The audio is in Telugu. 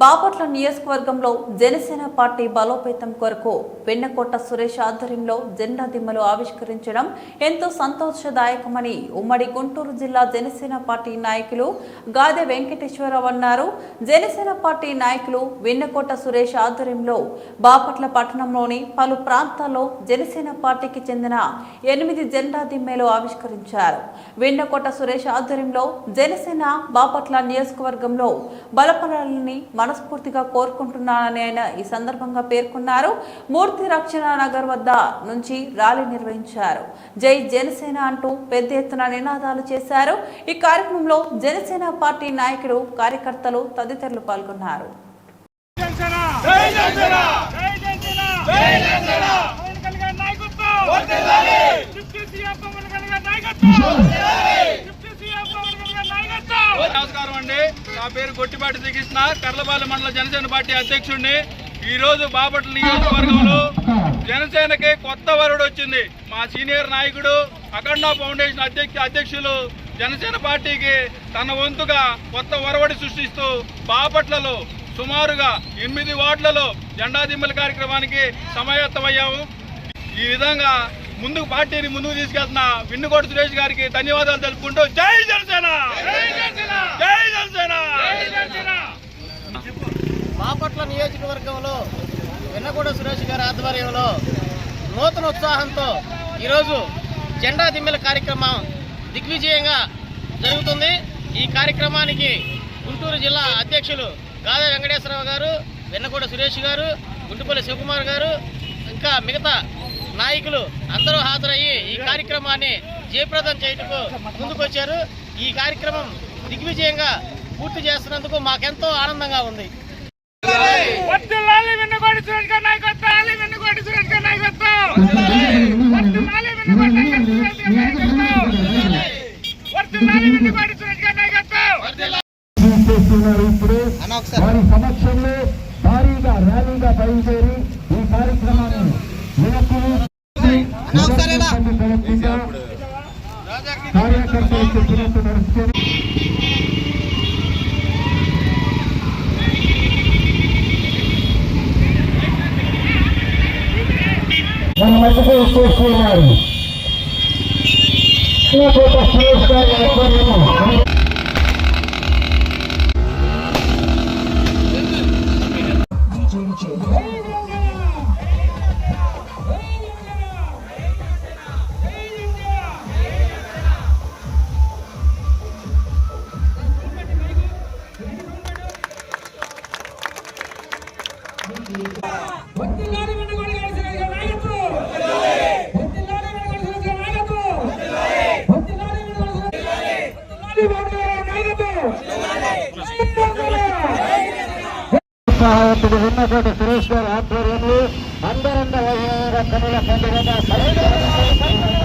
బాపట్ల నియోజకవర్గంలో జనసేన పార్టీ బలోపేతం కొరకు వెన్నకోట సురేష్ ఆధ్వర్యంలో జెండా దిమ్మలు ఆవిష్కరించడం ఎంతో సంతోషదాయకమని ఉమ్మడి గుంటూరు జిల్లా జనసేన పార్టీ నాయకులు గాదె వెంకటేశ్వరరావు అన్నారు. జనసేన పార్టీ నాయకులు వెన్నకోట సురేష్ ఆధ్వర్యంలో బాపట్ల పట్టణంలోని పలు ప్రాంతాల్లో జనసేన పార్టీకి చెందిన ఎనిమిది జెండా దిమ్మలు ఆవిష్కరించారు. వెన్నకోట సురేష్ ఆధ్వర్యంలో జనసేన బాపట్ల నియోజకవర్గంలో బలపడాలని మనస్ఫూర్తిగా కోరుకుంటున్నానని ఆయన ఈ సందర్భంగా పేర్కొన్నారు. మూర్తి రక్షణ నగర్ వద్ద నుంచి ర్యాలీ నిర్వహించారు. జై జనసేన అంటూ పెద్ద ఎత్తున నినాదాలు చేశారు. ఈ కార్యక్రమంలో జనసేన పార్టీ నాయకులు కార్యకర్తలు తదితరులు పాల్గొన్నారు. నమస్కారం అండి. నా పేరు గొట్టిపాటి శ్రీకృష్ణ కర్లపాలెం మండల జనసేన పార్టీ అధ్యక్షుడిని. ఈ రోజు బాపట్ల నియోజకవర్గంలో జనసేనకి కొత్త వరుడు వచ్చింది. మా సీనియర్ నాయకుడు అఖండ ఫౌండేషన్ అధ్యక్ష అధ్యక్షులు జనసేన పార్టీకి తన వంతుగా కొత్త వరవడి సృష్టిస్తూ బాపట్లలో సుమారుగా ఎనిమిది వార్డులలో జెండా దిమ్మల కార్యక్రమానికి సమాయత్తమయ్యాము. ఈ విధంగా ముందుకు పార్టీని ముందుకు తీసుకెళ్తున్న విన్నుకోట సురేష్ గారికి ధన్యవాదాలు తెలుపుకుంటూ జై జనసేన జై జనసేన బాపట్ల నియోజకవర్గంలో వెన్నగూడ సురేష్ గారి ఆధ్వర్యంలో నూతన ఉత్సాహంతో ఈరోజు జెండా దిమ్మెల కార్యక్రమం దిగ్విజయంగా జరుగుతుంది. ఈ కార్యక్రమానికి గుంటూరు జిల్లా అధ్యక్షులు గాదా వెంకటేశ్వరరావు గారు వెన్నగూడ సురేష్ గారు గుంటుపల్లి శివకుమార్ గారు ఇంకా మిగతా నాయకులు అందరూ హాజరయ్యి ఈ కార్యక్రమాన్ని జయప్రదం చేయటకు ముందుకొచ్చారు. ఈ కార్యక్రమం దిగ్విజయంగా పూర్తి చేస్తున్నందుకు మాకెంతో ఆనందంగా ఉంది. ఇప్పుడు వారి సమక్షంలో భారీగా ర్యాలీగా బయలుదేరి ఈ కార్యక్రమాన్ని యువకులు కార్యకర్తలు చెప్పినట్టు నడుస్తుంది మన మధ్యకు చేస్తున్నారు శ్రీకోట సురేష్ గారి ఆధ్వర్యంలో వర్ధిల్లాలి వెన్నుకోటి సురేష్ గారి నాయకత్వం వర్ధిల్లాలి వెన్నుకోటి సురేష్ గారి నాయకత్వం వర్ధిల్లాలి వెన్నుకోటి సురేష్ గారి నాయకత్వం సహాయకుడు ఉన్నటువంటి సురేష్ గారి ఆధ్వర్యంలో అందరందరూ వైభవంగా కనుల పండుగగా